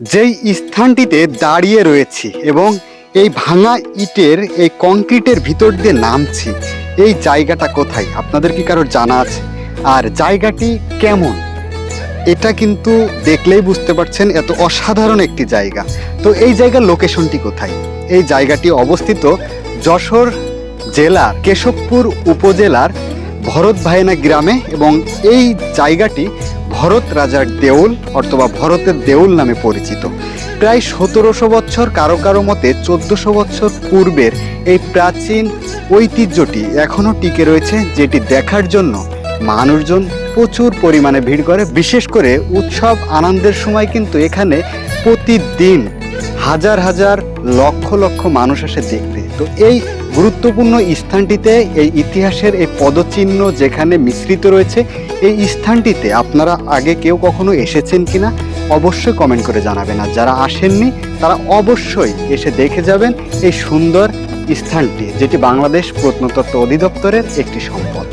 যেই স্থানটিতে দাঁড়িয়ে রয়েছি এবং এই ভাঙা ইটের, এই কংক্রিটের ভিতর দিয়ে নামছি, এই জায়গাটা কোথায়? আপনাদের কি কারোর জানা আছে? আর জায়গাটি কেমন? এটা কিন্তু দেখলেই বুঝতে পারছেন এত অসাধারণ একটি জায়গা। তো এই জায়গার লোকেশনটি কোথায়? এই জায়গাটি অবস্থিত যশোর জেলার কেশবপুর উপজেলার ভরত ভাইনা গ্রামে এবং এই জায়গাটি ভরত রাজার দেউল অথবা ভরতের দেউল নামে পরিচিত। প্রায় সতেরোশো বছর কারও কারও মতে চোদ্দশো বছর পূর্বের এই প্রাচীন ঐতিহ্যটি এখনও টিকে রয়েছে, যেটি দেখার জন্য মানুষজন প্রচুর পরিমাণে ভিড় করে। বিশেষ করে উৎসব, আনন্দের সময় কিন্তু এখানে প্রতিদিন হাজার হাজার লক্ষ লক্ষ মানুষ আসে দেখতে তো এই গুরুত্বপূর্ণ স্থানটিতে, এই ইতিহাসের এই পদচিহ্ন যেখানে মিশ্রিত রয়েছে, এই স্থানটিতে আপনারা আগে কেউ কখনো এসেছেন কিনা, অবশ্যই কমেন্ট করে জানাবেন। আর যারা আসেননি, তারা অবশ্যই এসে দেখে যাবেন এই সুন্দর স্থানটি, যেটি বাংলাদেশ প্রত্নতত্ত্ব অধিদপ্তরের একটি সম্পদ।